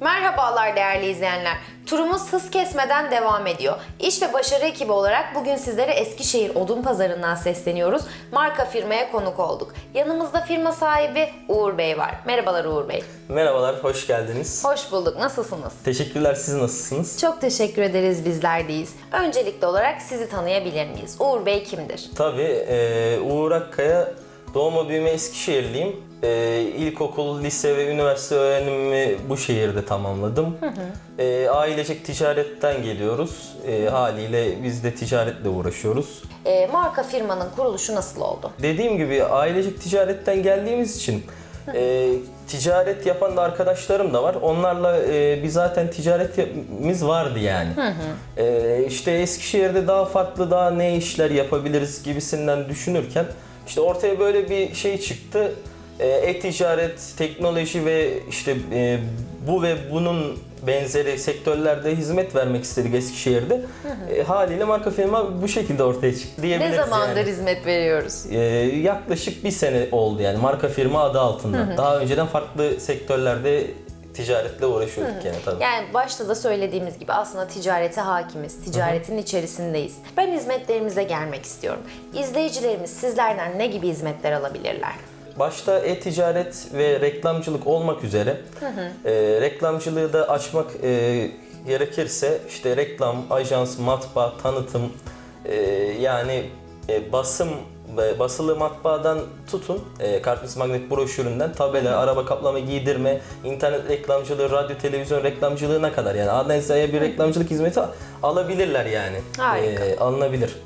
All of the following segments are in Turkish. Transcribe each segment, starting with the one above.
Merhabalar değerli izleyenler. Turumuz hız kesmeden devam ediyor. İş ve başarı ekibi olarak bugün sizlere Eskişehir Odun Pazarı'ndan sesleniyoruz. Marka firmaya konuk olduk. Yanımızda firma sahibi Uğur Bey var. Merhabalar Uğur Bey. Merhabalar, hoş geldiniz. Hoş bulduk. Nasılsınız? Teşekkürler, siz nasılsınız? Çok teşekkür ederiz bizler deyiz. Öncelikli olarak sizi tanıyabilir miyiz? Uğur Bey kimdir? Tabii, e, Uğur Akkaya, doğma büyüme Eskişehirliyim. E, ilkokul, lise ve üniversite öğrenimimi bu şehirde tamamladım. E, ailecek ticaretten geliyoruz. E, haliyle biz de ticaretle uğraşıyoruz. Ee, marka firmanın kuruluşu nasıl oldu? Dediğim gibi ailecek ticaretten geldiğimiz için e, ticaret yapan da arkadaşlarım da var. Onlarla e, bir zaten ticaretimiz vardı yani. E, işte Eskişehir'de daha farklı daha ne işler yapabiliriz gibisinden düşünürken işte ortaya böyle bir şey çıktı. E, e-ticaret, teknoloji ve işte e, bu ve bunun benzeri sektörlerde hizmet vermek istedik Eskişehir'de. E, haliyle marka firma bu şekilde ortaya çıktı diyebiliriz Ne zamandır yani. hizmet veriyoruz? Ee, yaklaşık bir sene oldu yani marka firma adı altında. Daha önceden farklı sektörlerde ticaretle uğraşıyorduk yani tabii. Yani başta da söylediğimiz gibi aslında ticarete hakimiz, ticaretin içerisindeyiz. Ben hizmetlerimize gelmek istiyorum. İzleyicilerimiz sizlerden ne gibi hizmetler alabilirler? Başta e-ticaret ve reklamcılık olmak üzere e, reklamcılığı da açmak e, gerekirse işte reklam, ajans, matbaa, tanıtım e, yani e, basım basılı matbaadan tutun e, kartlis magnet broşüründen tabela, araba kaplama giydirme, internet reklamcılığı, radyo televizyon reklamcılığına kadar yani Adneza'ya bir reklamcılık hizmeti alabilirler yani. Harika. E, alınabilir.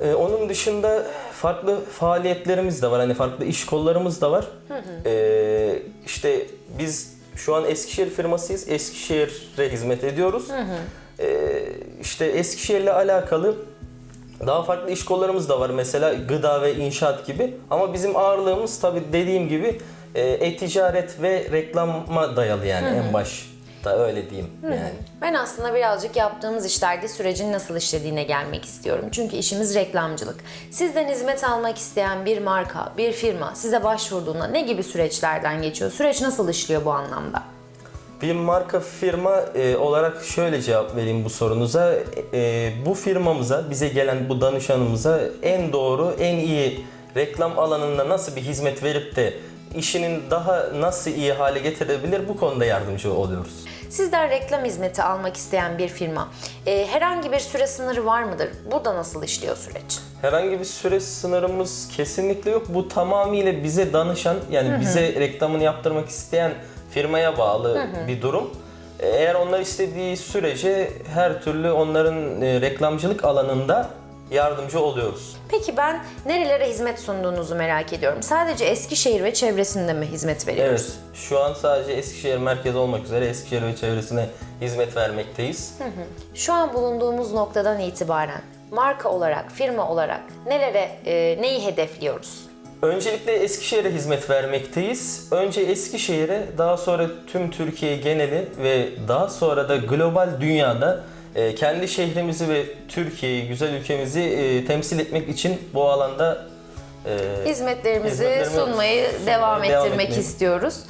Ee, onun dışında farklı faaliyetlerimiz de var. Hani farklı iş kollarımız da var. Ee, işte biz şu an Eskişehir firmasıyız. Eskişehir'e hizmet ediyoruz. Ee, işte Eskişehir'le alakalı daha farklı iş kollarımız da var. Mesela gıda ve inşaat gibi. Ama bizim ağırlığımız tabii dediğim gibi e, e-ticaret ve reklama dayalı yani en başta öyle diyeyim yani. Ben aslında birazcık yaptığımız işlerde sürecin nasıl işlediğine gelmek istiyorum. Çünkü işimiz reklamcılık. Sizden hizmet almak isteyen bir marka, bir firma size başvurduğunda ne gibi süreçlerden geçiyor? Süreç nasıl işliyor bu anlamda? Bir marka firma e, olarak şöyle cevap vereyim bu sorunuza. E, bu firmamıza, bize gelen bu danışanımıza en doğru, en iyi reklam alanında nasıl bir hizmet verip de işinin daha nasıl iyi hale getirebilir bu konuda yardımcı oluyoruz. Sizden reklam hizmeti almak isteyen bir firma e, herhangi bir süre sınırı var mıdır? Burada nasıl işliyor süreç? Herhangi bir süre sınırımız kesinlikle yok. Bu tamamıyla bize danışan yani bize reklamını yaptırmak isteyen firmaya bağlı bir durum. Eğer onlar istediği sürece her türlü onların e, reklamcılık alanında yardımcı oluyoruz. Peki ben nerelere hizmet sunduğunuzu merak ediyorum. Sadece Eskişehir ve çevresinde mi hizmet veriyoruz? Evet, şu an sadece Eskişehir merkezi olmak üzere Eskişehir ve çevresine hizmet vermekteyiz. Şu an bulunduğumuz noktadan itibaren marka olarak, firma olarak nelere, e, neyi hedefliyoruz? Öncelikle Eskişehir'e hizmet vermekteyiz. Önce Eskişehir'e, daha sonra tüm Türkiye geneli ve daha sonra da global dünyada e, kendi şehrimizi ve Türkiye'yi, güzel ülkemizi e, temsil etmek için bu alanda e, Hizmetlerimizi Hizmetlerimi sunmayı sunmaya devam devam ettirmek etmeyi. istiyoruz.